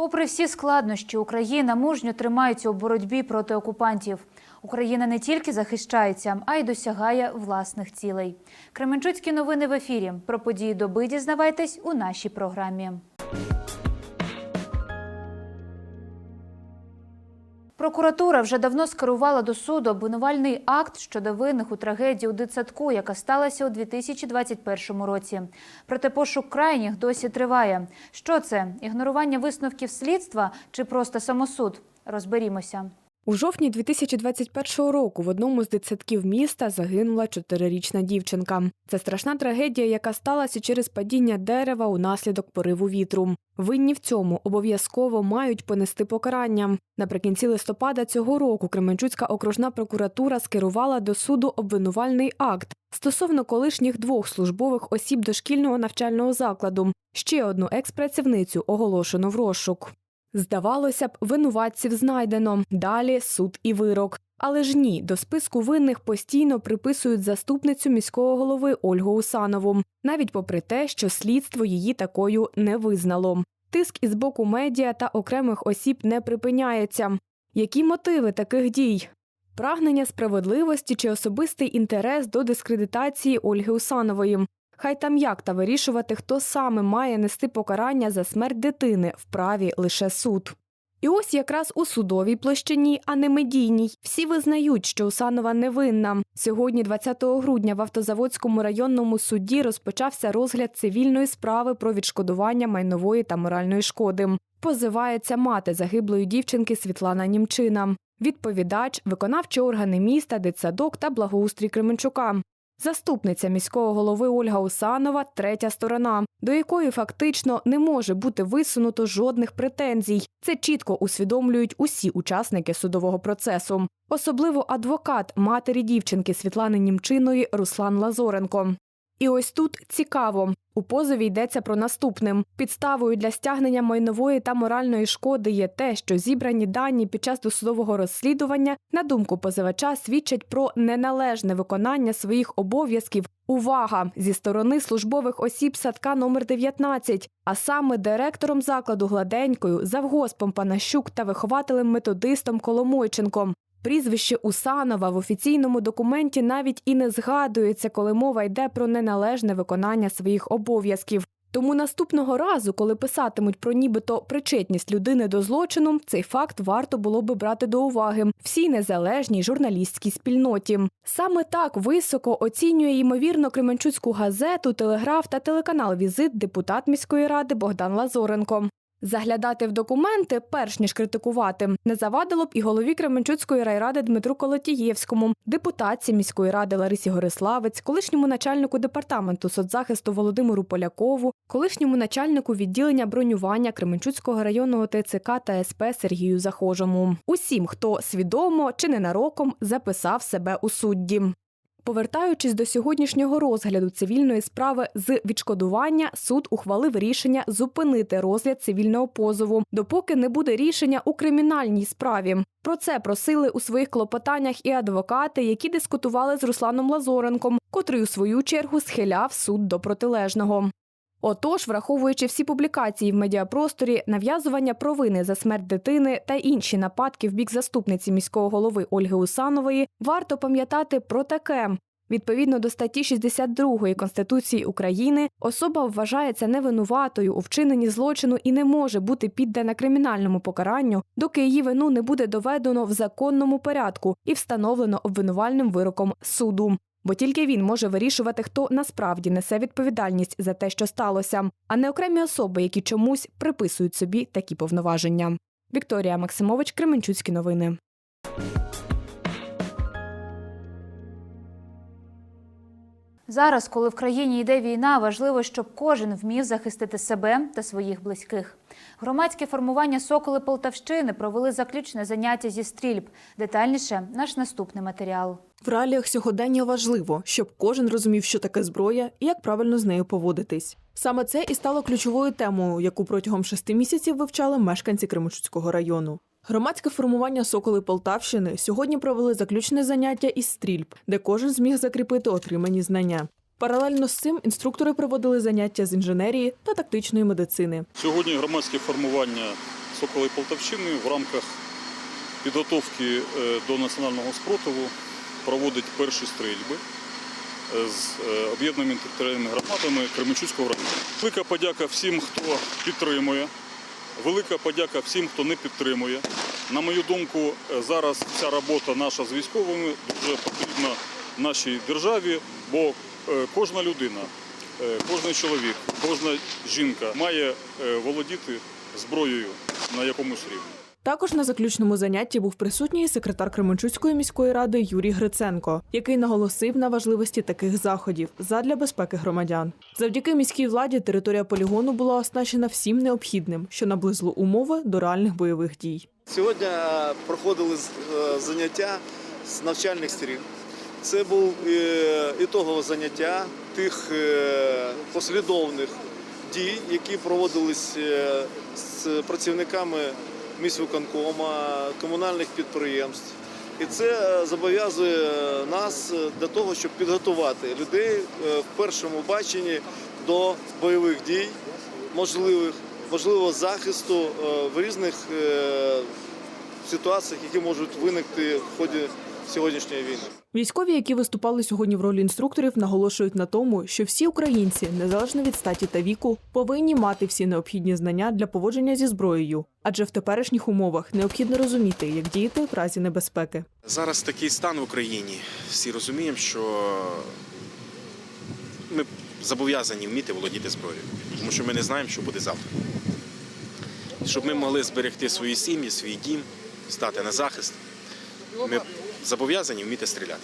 Попри всі складнощі, Україна мужньо тримається у боротьбі проти окупантів. Україна не тільки захищається, а й досягає власних цілей. Кременчуцькі новини в ефірі. Про події доби дізнавайтесь у нашій програмі. Прокуратура вже давно скерувала до суду обвинувальний акт щодо винних у трагедії у дитсадку, яка сталася у 2021 році. Проте пошук крайніх досі триває. Що це? Ігнорування висновків слідства чи просто самосуд? Розберімося. У жовтні 2021 року в одному з дитсадків міста загинула чотирирічна дівчинка. Це страшна трагедія, яка сталася через падіння дерева унаслідок пориву вітру. Винні в цьому обов'язково мають понести покарання. Наприкінці листопада цього року Кременчуцька окружна прокуратура скерувала до суду обвинувальний акт стосовно колишніх двох службових осіб дошкільного навчального закладу. Ще одну експрацівницю оголошено в розшук. Здавалося б, винуватців знайдено. Далі суд і вирок. Але ж ні, до списку винних постійно приписують заступницю міського голови Ольгу Усанову, навіть попри те, що слідство її такою не визнало. Тиск із боку медіа та окремих осіб не припиняється. Які мотиви таких дій? Прагнення справедливості чи особистий інтерес до дискредитації Ольги Усанової. Хай там як та вирішувати, хто саме має нести покарання за смерть дитини, вправі лише суд. І ось якраз у судовій площині, а не медійній, всі визнають, що Усанова невинна. Сьогодні, 20 грудня, в Автозаводському районному суді розпочався розгляд цивільної справи про відшкодування майнової та моральної шкоди. Позивається мати загиблої дівчинки Світлана Німчина. Відповідач, виконавчі органи міста, дитсадок та благоустрій Кременчука. Заступниця міського голови Ольга Усанова третя сторона, до якої фактично не може бути висунуто жодних претензій. Це чітко усвідомлюють усі учасники судового процесу, особливо адвокат матері дівчинки Світлани Німчиної Руслан Лазоренко. І ось тут цікаво. У позові йдеться про наступним. Підставою для стягнення майнової та моральної шкоди є те, що зібрані дані під час досудового розслідування, на думку позивача, свідчать про неналежне виконання своїх обов'язків. Увага! Зі сторони службових осіб садка номер 19, а саме директором закладу Гладенькою, завгоспом Панащук та вихователем-методистом Коломойченком. Прізвище Усанова в офіційному документі навіть і не згадується, коли мова йде про неналежне виконання своїх обов'язків. Тому наступного разу, коли писатимуть про нібито причетність людини до злочину, цей факт варто було би брати до уваги всій незалежній журналістській спільноті. Саме так високо оцінює ймовірно Кременчуцьку газету, телеграф та телеканал Візит депутат міської ради Богдан Лазоренко. Заглядати в документи, перш ніж критикувати, не завадило б і голові Кременчуцької райради Дмитру Колотієвському, депутатці міської ради Ларисі Гориславець, колишньому начальнику департаменту соцзахисту Володимиру Полякову, колишньому начальнику відділення бронювання Кременчуцького районного ТЦК та СП Сергію Захожому. Усім, хто свідомо чи ненароком записав себе у судді. Повертаючись до сьогоднішнього розгляду цивільної справи з відшкодування, суд ухвалив рішення зупинити розгляд цивільного позову, допоки не буде рішення у кримінальній справі. Про це просили у своїх клопотаннях і адвокати, які дискутували з Русланом Лазоренком, котрий у свою чергу схиляв суд до протилежного. Отож, враховуючи всі публікації в медіапросторі, нав'язування провини за смерть дитини та інші нападки в бік заступниці міського голови Ольги Усанової, варто пам'ятати про таке. Відповідно до статті 62 Конституції України, особа вважається невинуватою у вчиненні злочину і не може бути піддана кримінальному покаранню, доки її вину не буде доведено в законному порядку і встановлено обвинувальним вироком суду. Бо тільки він може вирішувати, хто насправді несе відповідальність за те, що сталося, а не окремі особи, які чомусь приписують собі такі повноваження. Вікторія Максимович, Кременчуцькі новини. Зараз, коли в країні йде війна, важливо, щоб кожен вмів захистити себе та своїх близьких. Громадське формування Соколи Полтавщини провели заключне заняття зі стрільб. Детальніше наш наступний матеріал. В реаліях сьогодення важливо, щоб кожен розумів, що таке зброя і як правильно з нею поводитись. Саме це і стало ключовою темою, яку протягом шести місяців вивчали мешканці Кременчуцького району. Громадське формування Соколи Полтавщини сьогодні провели заключне заняття із стрільб, де кожен зміг закріпити отримані знання. Паралельно з цим інструктори проводили заняття з інженерії та тактичної медицини. Сьогодні громадське формування Сокола і Полтавщини в рамках підготовки е, до національного спротиву проводить перші стрільби е, з е, об'єднаними територіальними громадами Кременчуцького району. Велика подяка всім, хто підтримує. Велика подяка всім, хто не підтримує. На мою думку, е, зараз ця робота наша з військовими дуже потрібна нашій державі, бо кожна людина, кожен чоловік, кожна жінка має володіти зброєю на якомусь рівні. Також на заключному занятті був присутній секретар Кременчуцької міської ради Юрій Гриценко, який наголосив на важливості таких заходів задля безпеки громадян. Завдяки міській владі територія полігону була оснащена всім необхідним, що наблизило умови до реальних бойових дій. Сьогодні е, проходили е, заняття з навчальних сторін. Це був е, ітогове заняття тих послідовних дій, які проводились з працівниками міськвиконкома, комунальних підприємств. І це е, зобов'язує нас до для того, щоб підготувати людей е, в першому баченні до бойових дій, можливих, можливо, захисту е, в різних е, ситуаціях, які можуть виникти в ході сьогоднішньої війни. Військові, які виступали сьогодні в ролі інструкторів, наголошують на тому, що всі українці, незалежно від статі та віку, повинні мати всі необхідні знання для поводження зі зброєю, адже в теперішніх умовах необхідно розуміти, як діяти в разі небезпеки. Зараз такий стан в Україні. Всі розуміємо, що ми зобов'язані вміти володіти зброєю, тому що ми не знаємо, що буде завтра. Щоб ми могли зберегти свої сім'ї, свій дім, стати на захист, ми зобов'язані вміти стріляти.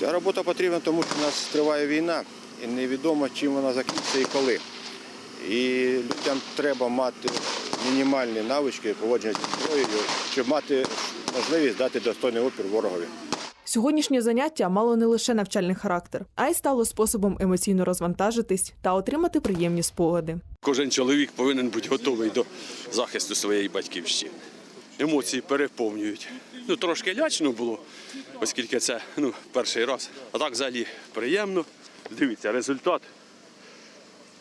Ця робота потрібна, тому що у нас триває війна, і невідомо, чим вона закінчиться і коли. І людям треба мати мінімальні навички поводження зі зброєю, щоб мати можливість дати достойний опір ворогові. Сьогоднішнє заняття мало не лише навчальний характер, а й стало способом емоційно розвантажитись та отримати приємні спогади. Кожен чоловік повинен бути готовий до захисту своєї батьківщини. Емоції переповнюють. Ну, трошки лячно було, оскільки це ну, перший раз. А так взагалі приємно. Дивіться, результат.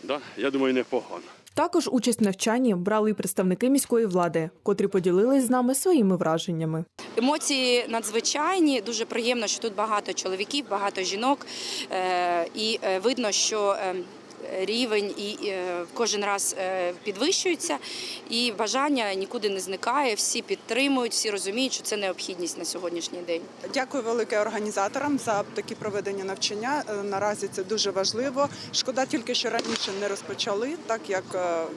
Да? Я думаю, непогано. Також участь в навчанні брали й представники міської влади, котрі поділились з нами своїми враженнями. Емоції надзвичайні. Дуже приємно, що тут багато чоловіків, багато жінок, Е, і е, видно, що е, рівень і е, кожен раз е, підвищується, і бажання нікуди не зникає. Всі підтримують, всі розуміють, що це необхідність на сьогоднішній день. Дякую велике організаторам за такі проведення навчання. Е, Наразі це дуже важливо. Шкода тільки, що раніше не розпочали, так як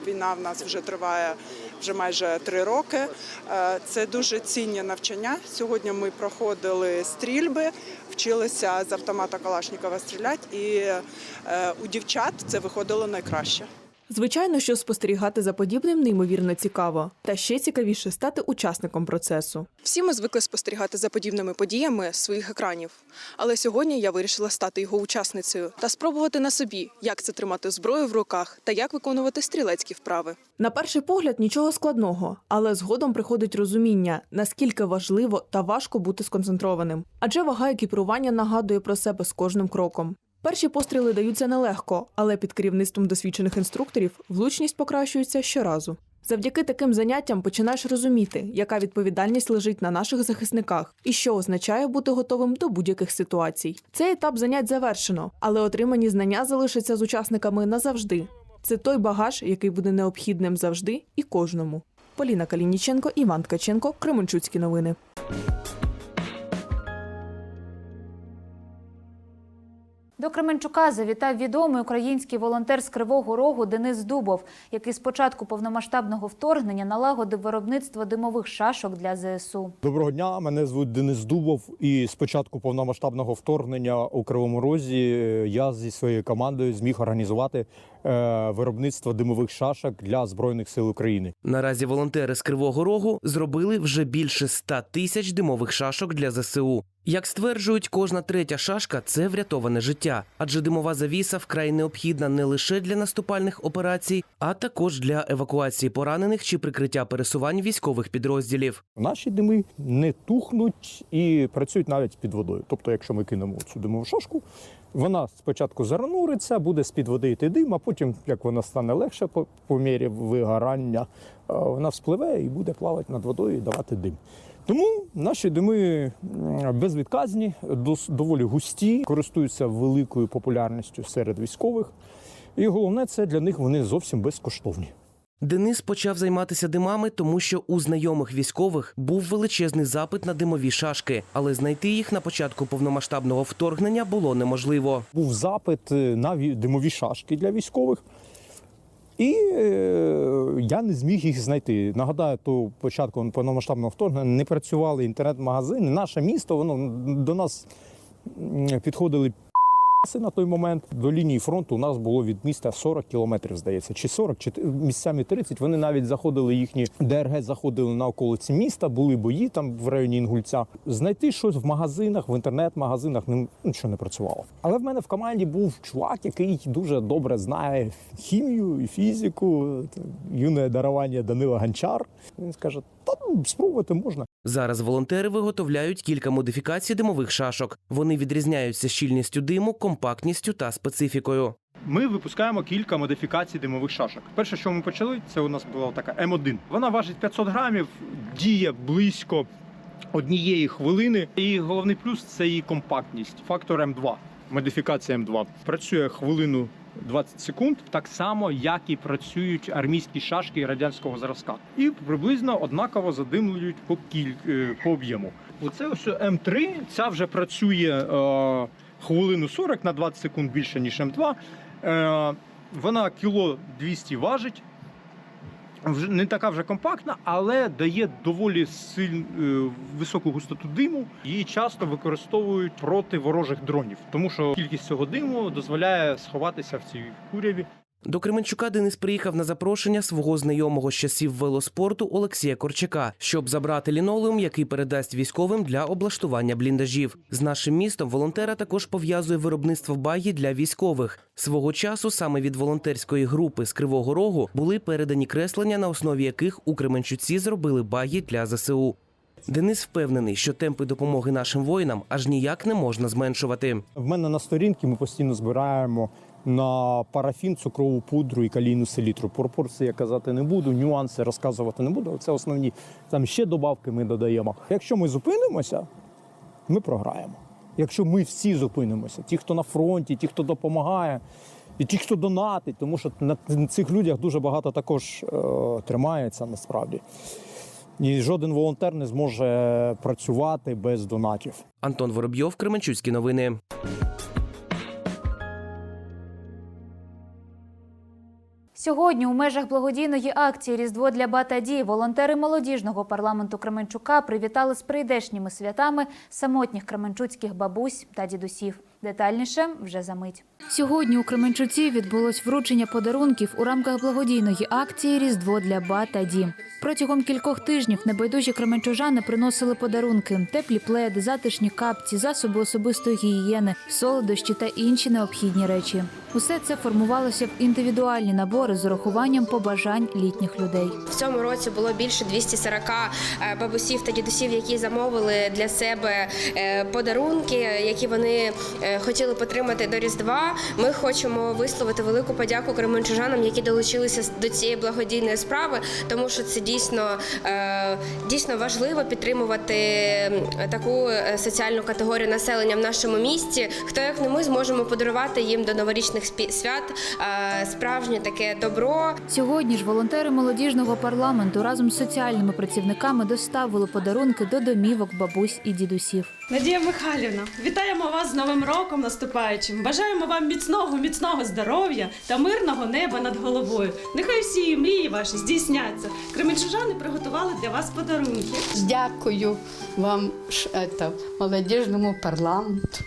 війна в нас вже триває вже майже три роки. Е, Це дуже цінні навчання. Сьогодні ми проходили стрільби, вчилися з автомата Калашникова стріляти, і е, у дівчат це виходило найкраще. Звичайно, що спостерігати за подібним неймовірно цікаво, та ще цікавіше стати учасником процесу. Всі ми звикли спостерігати за подібними подіями з своїх екранів. Але сьогодні я вирішила стати його учасницею та спробувати на собі, як це тримати зброю в руках та як виконувати стрілецькі вправи. На перший погляд нічого складного, але згодом приходить розуміння, наскільки важливо та важко бути сконцентрованим. Адже вага екіпірування нагадує про себе з кожним кроком. Перші постріли даються нелегко, але під керівництвом досвідчених інструкторів влучність покращується щоразу. Завдяки таким заняттям починаєш розуміти, яка відповідальність лежить на наших захисниках і що означає бути готовим до будь-яких ситуацій. Цей етап занять завершено, але отримані знання залишаться з учасниками назавжди. Це той багаж, який буде необхідним завжди і кожному. Поліна Калініченко, Іван Ткаченко, Кременчуцькі новини. До Кременчука завітав відомий український волонтер з Кривого Рогу Денис Дубов, який з початку повномасштабного вторгнення налагодив виробництво димових шашок для ЗСУ. Доброго дня, мене звуть Денис Дубов. І з початку повномасштабного вторгнення у Кривому Розі я зі своєю командою зміг організувати е, виробництво димових шашок для збройних сил України. Наразі волонтери з Кривого Рогу зробили вже більше 100 тисяч димових шашок для ЗСУ. Як стверджують, кожна третя шашка це врятоване життя, адже димова завіса вкрай необхідна не лише для наступальних операцій, а також для евакуації поранених чи прикриття пересувань військових підрозділів. Наші дими не тухнуть і працюють навіть під водою. Тобто, якщо ми кинемо цю димову шашку, Вона спочатку зануриться, буде з-під води йти дим, а потім, як вона стане легше по, по мірі вигорання, е, вона вспливе і буде плавати над водою і давати дим. Тому наші дими безвідказні, дос- доволі густі, користуються великою популярністю серед військових. І головне, це для них вони зовсім безкоштовні. Денис почав займатися димами, тому що у знайомих військових був величезний запит на димові шашки, але знайти їх на початку повномасштабного вторгнення було неможливо. Був запит е, на димові шашки для військових. І е, я не зміг їх знайти. Нагадаю, то початку повномасштабного вторгнення не працювали інтернет-магазини. Наше місто, воно до нас підходили на той момент. До лінії фронту у нас було від міста 40 кілометрів, здається, чи 40, чи місцями 30. Вони навіть заходили їхні ДРГ, заходили на околиці міста, були бої там в районі Інгульця. Знайти щось в магазинах, в інтернет-магазинах ну, нічого не працювало. Але в мене в команді був чувак, який дуже добре знає хімію і фізику, юне дарування Данила Гончар. Він скаже: та ну, спробувати можна. Зараз волонтери виготовляють кілька модифікацій димових шашок. Вони відрізняються щільністю диму, компактністю та специфікою. Ми випускаємо кілька модифікацій димових шашок. Перше, що ми почали, це у нас була така М1. Вона важить 500 грамів, діє близько однієї хвилини. І головний плюс це її компактність. Фактор М2. Модифікація М2. Працює хвилину 20 секунд, так само, як і працюють армійські шашки радянського зразка. І приблизно однаково задимлюють по кіль... е, по об'єму. Оце ось М3, ця вже працює е, хвилину 40 на 20 секунд більше, ніж М2. Е, вона кіло 200 важить. Не така вже компактна, але дає доволі сильну високу густоту диму. Її часто використовують проти ворожих дронів, тому що кількість цього диму дозволяє сховатися в цій куряві. До Кременчука Денис приїхав на запрошення свого знайомого з часів велоспорту Олексія Корчака, щоб забрати лінолеум, який передасть військовим для облаштування бліндажів. З нашим містом волонтера також пов'язує виробництво багі для військових. Свого часу саме від волонтерської групи з Кривого Рогу були передані креслення, на основі яких у Кременчуці зробили багі для ЗСУ. Денис впевнений, що темпи допомоги нашим воїнам аж ніяк не можна зменшувати. В мене на сторінці ми постійно збираємо на парафін, цукрову пудру і калійну селітру. Пропорції я казати не буду, нюанси розказувати не буду. але Це основні там ще добавки ми додаємо. Якщо ми зупинимося, ми програємо. Якщо ми всі зупинимося, ті, хто на фронті, ті, хто допомагає, і ті, хто донатить, тому що на цих людях дуже багато також е, тримається насправді. І жоден волонтер не зможе працювати без донатів. Антон Воробйов, Кременчуцькі новини. Сьогодні у межах благодійної акції Різдво для Батаді волонтери молодіжного парламенту Кременчука привітали з прийдешніми святами самотніх кременчуцьких бабусь та дідусів. Детальніше вже за мить. Сьогодні у Кременчуці відбулось вручення подарунків у рамках благодійної акції Різдво для Батаді. Протягом кількох тижнів небайдужі кременчужани приносили подарунки: теплі пледи, затишні капці, засоби особистої гігієни, солодощі та інші необхідні речі. Усе це формувалося в індивідуальні набори з урахуванням побажань літніх людей. В цьому році було більше 240 е, бабусів та дідусів, які замовили для себе е, подарунки, які вони е, хотіли потримати до Різдва. Ми хочемо висловити велику подяку кременчужанам, які долучилися до цієї благодійної справи, тому що це дійсно, е, дійсно важливо підтримувати таку е, соціальну категорію населення в нашому місті. Хто як не ми зможемо подарувати їм до новорічних свят е, справжнє таке добро, Сьогодні ж волонтери молодіжного парламенту разом з соціальними працівниками доставили подарунки до домівок бабусь і дідусів. Надія Михайлівна, вітаємо вас з Новим роком наступаючим. Бажаємо вам міцного, міцного здоров'я та мирного неба над головою. Нехай всі мрії ваші здійсняться. Кременчужани приготували для вас подарунки. Дякую вам, это, молодіжному парламенту,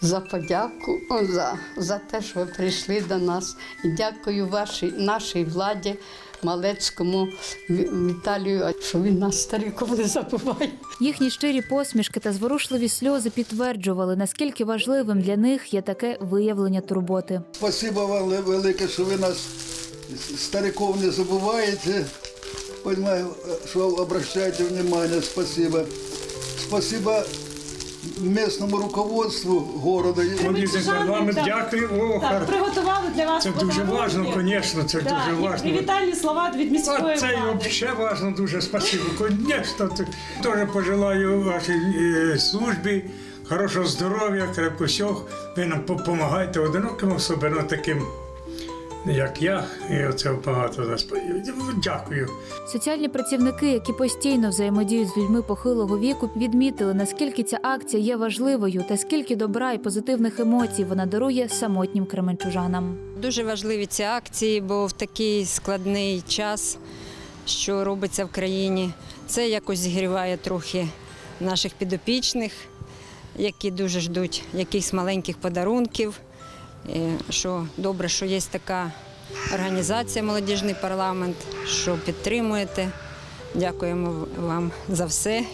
за подяку, за, за те, що ви прийшли до нас. І дякую вашій нашій владі, Малецькому Ві- Віталію, що він нас стариків не забуває. Їхні щирі посмішки та зворушливі сльози підтверджували, наскільки важливим для них є таке виявлення турботи. Спасибо вам велике, що ви нас стариков не забуваєте. Понимаю, що обращаєте внимание. Спасибо. Спасибо місному руководству города. Молодіжний дякую. О, Так, приготували для вас Це дуже важно, звісно, це Да, дуже і важно. Привітальні слова від міської це взагалі важно, дуже спасибо. Звісно, теж пожелаю вашій е, службі хорошого здоров'я, крепко всього. Ви нам допомагаєте одиноким, особливо таким, як я. І оце багато нас. Дякую. Соціальні працівники, які постійно взаємодіють з людьми похилого віку, відмітили, наскільки ця акція є важливою та скільки добра і позитивних емоцій вона дарує самотнім кременчужанам. Дуже важливі ці акції, бо в такий складний час, що робиться в країні, це якось зігріває трохи наших підопічних, які дуже ждуть якихось маленьких подарунків. Що добре, що є така організація Молодіжний парламент, що підтримуєте. Дякуємо вам за все.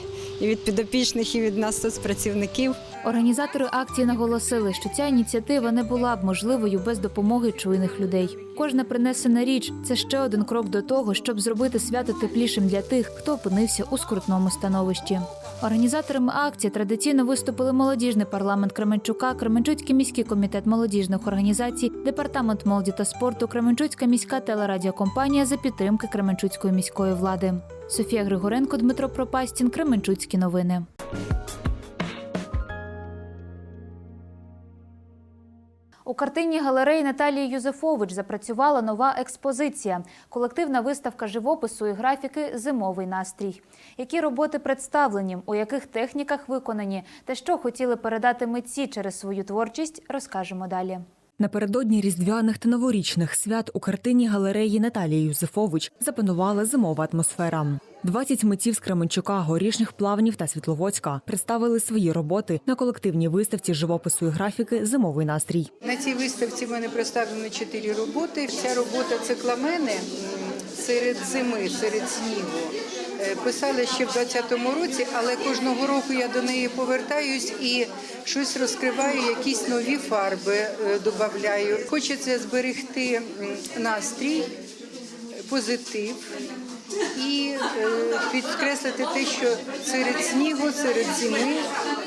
І від підопічних, і від нас, соцпрацівників. Організатори акції наголосили, що ця ініціатива не була б можливою без допомоги чуйних людей. Кожна принесена річ це ще один крок до того, щоб зробити свято теплішим для тих, хто опинився у скрутному становищі. Організаторами акції традиційно виступили молодіжний парламент Кременчука, Кременчуцький міський комітет молодіжних організацій, департамент молоді та спорту, Кременчуцька міська телерадіокомпанія за підтримки Кременчуцької міської влади. Софія Григоренко, Дмитро Пропастін, Кременчуцькі новини. У картинній галереї Наталії Юзефович запрацювала нова експозиція колективна виставка живопису і графіки Зимовий настрій. Які роботи представлені, у яких техніках виконані та що хотіли передати митці через свою творчість, розкажемо далі. Напередодні різдвяних та новорічних свят у картині галереї Наталії Юзефович запанувала зимова атмосфера. 20 митців з Кременчука, горішніх плавнів та Світловодська представили свої роботи на колективній виставці живопису і графіки Зимовий настрій. На цій виставці в мене представлено чотири роботи. Ця робота цикламени серед зими, серед снігу. Е, Писала ще в 20-му році, але кожного року я до неї повертаюсь і щось розкриваю, якісь нові фарби е, додаю. Хочеться зберегти настрій, позитив і е, підкреслити те, що серед снігу, серед зими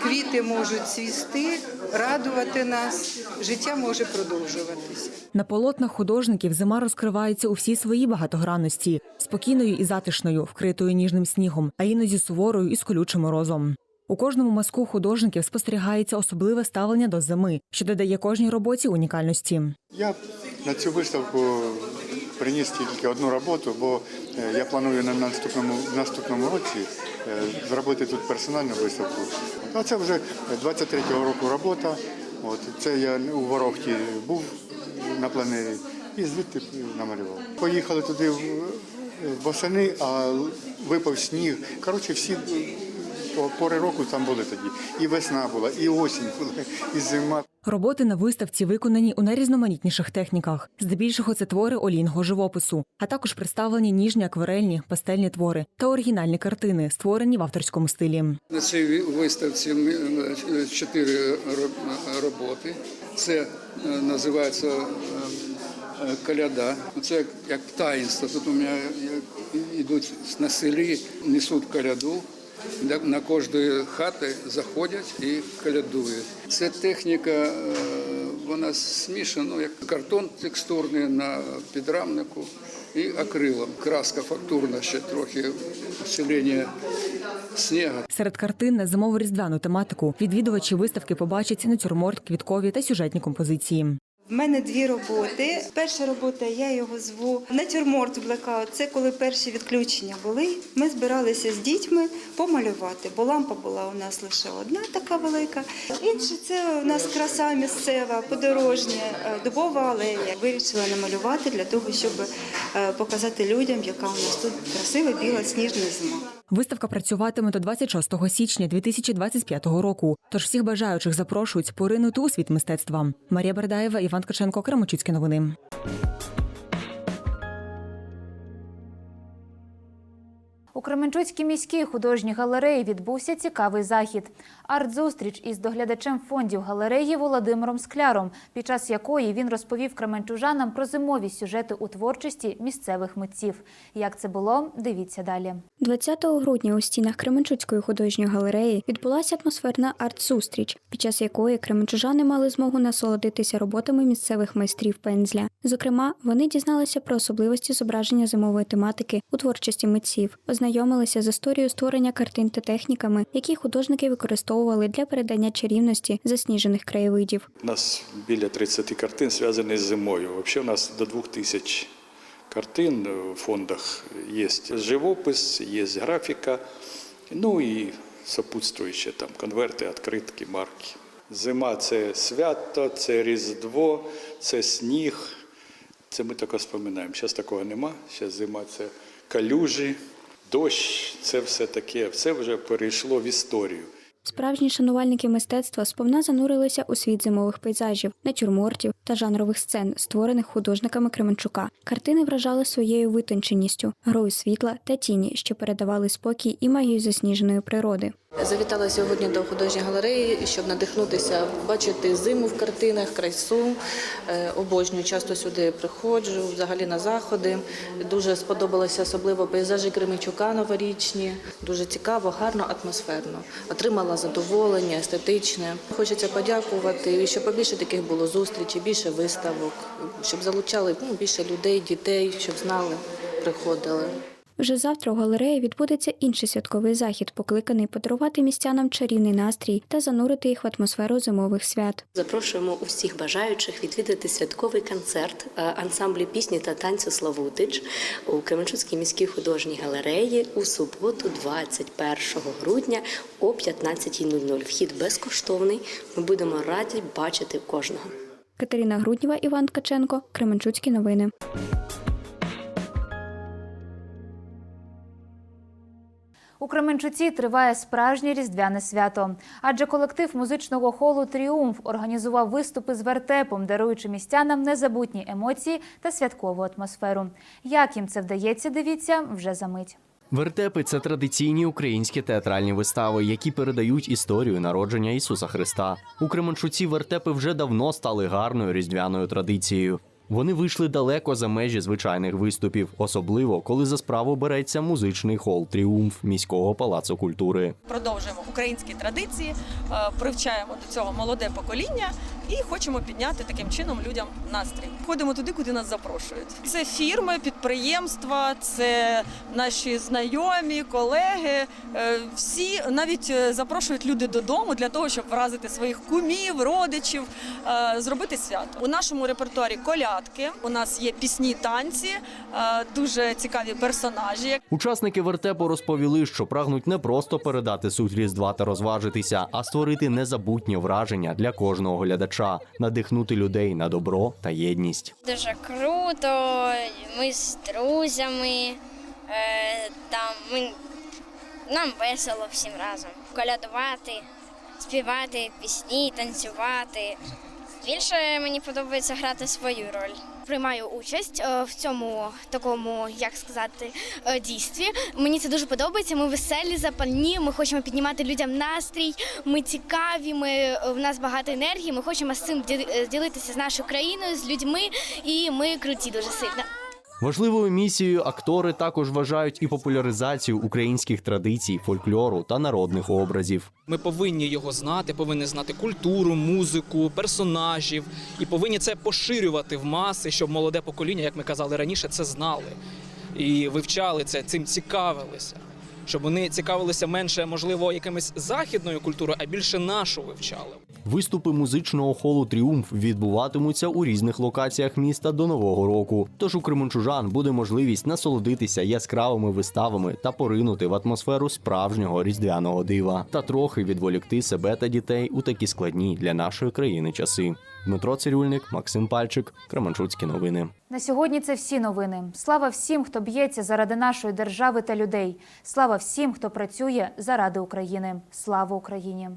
квіти можуть цвісти, радувати нас, життя може продовжуватися. На полотнах художників зима розкривається у всій своїй багатогранності, спокійною і затишною, вкритою ніжним снігом, а іноді суворою і з колючим морозом. У кожному мазку художників спостерігається особливе ставлення до зими, що додає кожній роботі унікальності. Я на цю виставку приніс тільки одну роботу, бо е, я планую на наступному наступному році е, зробити тут персональну виставку. А це вже 23-го року робота. От це я у Ворохті був на планері і звідти намалював. Поїхали туди в- восени, а випав сніг. Коротше, всі пори року там були тоді. І весна була, і осінь була, і зима. Роботи на виставці виконані у найрізноманітніших техніках. Здебільшого це твори олійного живопису, а також представлені ніжні акварельні, пастельні твори та оригінальні картини, створені в авторському стилі. На цій виставці е, чотири роботи. Це е, називається е, коляда. Це як, таїнство. Тут у мене йдуть на селі, несуть коляду. На кожної хати заходять і колядують. Це техніка, е, вона смішана, ну, як картон текстурний на підрамнику і акрилом. Краска фактурна ще трохи усилення снігу. Серед картин на зимову різдвяну тематику відвідувачі виставки побачать натюрморт, квіткові та сюжетні композиції. В мене дві роботи. Перша робота, я його зву натюрморт блекаут. Це коли перші відключення були. Ми збиралися з дітьми помалювати, бо лампа була у нас лише одна така велика. Інше це у нас краса місцева, подорожня, е, дубова алея. Вирішила намалювати для того, щоб е, показати людям, яка у нас тут красива біла сніжна зима. Виставка працюватиме до 26 січня 2025 року. Тож всіх бажаючих запрошують поринути у світ мистецтва. Марія Бердаєва, Іван Ткаченко, Кремочицькі новини. У Кременчуцькій міській художній галереї відбувся цікавий захід. Арт-зустріч із доглядачем фондів галереї Володимиром Скляром, під час якої він розповів кременчужанам про зимові сюжети у творчості місцевих митців. Як це було, дивіться далі. 20 грудня у стінах Кременчуцької художньої галереї відбулася атмосферна арт-зустріч, під час якої кременчужани мали змогу насолодитися роботами місцевих майстрів пензля. Зокрема, вони дізналися про особливості зображення зимової тематики у творчості митців, ознайомилися з історією створення картин та техніками, які художники використовували для передання чарівності засніжених краєвидів. У нас біля 30 картин зв'язані з зимою. Взагалі у нас до 2000 картин в фондах є живопис, є графіка, ну і сопутствуючі там конверти, відкритки, марки. Зима це свято, це Різдво, це сніг. Це ми таке споминаємо. Зараз такого нема. Зараз зима це калюжі, дощ, це все таке, все вже перейшло в історію. Справжні шанувальники мистецтва сповна занурилися у світ зимових пейзажів, натюрмортів та жанрових сцен, створених художниками Кременчука. Картини вражали своєю витонченістю, грою світла та тіні, що передавали спокій і магію засніженої природи. Завітала сьогодні до художньої галереї, щоб надихнутися, бачити зиму в картинах, красу. Е, Обожнюю, часто сюди приходжу, взагалі на заходи. Дуже сподобалися особливо пейзажі Кременчука новорічні. Дуже цікаво, гарно, атмосферно. Отримала задоволення, естетичне. Хочеться подякувати, щоб побільше таких було зустрічей, більше виставок, щоб залучали ну, більше людей, дітей, щоб знали, приходили. Вже завтра у галереї відбудеться інший святковий захід, покликаний подарувати містянам чарівний настрій та занурити їх в атмосферу зимових свят. Запрошуємо усіх бажаючих відвідати святковий концерт е, ансамблю пісні та танцю Славутич у Кременчуцькій міській художній галереї у суботу, 21 грудня о 15.00. Вхід безкоштовний. Ми будемо раді бачити кожного. Катерина Грудніва, Іван Ткаченко, Кременчуцькі новини. У Кременчуці триває справжнє різдвяне свято, адже колектив музичного холу Тріумф організував виступи з вертепом, даруючи містянам незабутні емоції та святкову атмосферу. Як їм це вдається, дивіться вже за мить. Вертепи це традиційні українські театральні вистави, які передають історію народження Ісуса Христа. У Кременчуці вертепи вже давно стали гарною різдвяною традицією. Вони вийшли далеко за межі звичайних виступів, особливо коли за справу береться музичний хол Тріумф міського палацу культури. продовжуємо українські традиції, е, привчаємо до цього молоде покоління і хочемо підняти таким чином людям настрій. Ходимо туди, куди нас запрошують. Це фірми, підприємства, це наші знайомі, колеги. Е, Всі навіть е, запрошують люди додому для того, щоб вразити своїх кумів, родичів, зробити свято. У нашому репертуарі колядки. У нас є пісні, танці, е, дуже цікаві персонажі. Учасники вертепу розповіли, що прагнуть не просто передати суть різдва та розважитися, а створити незабутнє враження для кожного глядача, надихнути людей на добро та єдність. Дуже круто. Ми з друзями. Е, там ми, нам весело всім разом. Колядувати, співати пісні, танцювати. Більше мені подобається грати свою роль. Приймаю участь е, в цьому такому, як сказати, е, дійстві. Мені це дуже подобається. Ми веселі, запальні. Ми хочемо піднімати людям настрій. Ми цікаві. Ми е, в нас багато енергії. Ми хочемо з цим ділитися з нашою країною, з людьми, і ми круті дуже сильно. Важливою місією актори також вважають і популяризацію українських традицій, фольклору та народних образів. Ми повинні його знати, повинні знати культуру, музику, персонажів і повинні це поширювати в маси, щоб молоде покоління, як ми казали раніше, це знали і вивчали це, цим цікавилися. Щоб вони цікавилися менше, можливо, якимось західною культурою, а більше нашу вивчали. Виступи музичного холу Тріумф відбуватимуться у різних локаціях міста до нового року. Тож у кременчужан буде можливість насолодитися яскравими виставами та поринути в атмосферу справжнього різдвяного дива та трохи відволікти себе та дітей у такі складні для нашої країни часи. Дмитро Цирюльник, Максим Пальчик, Кременчуцькі новини. На сьогодні це всі новини. Слава всім, хто б'ється заради нашої держави та людей. Слава всім, хто працює заради України. Слава Україні!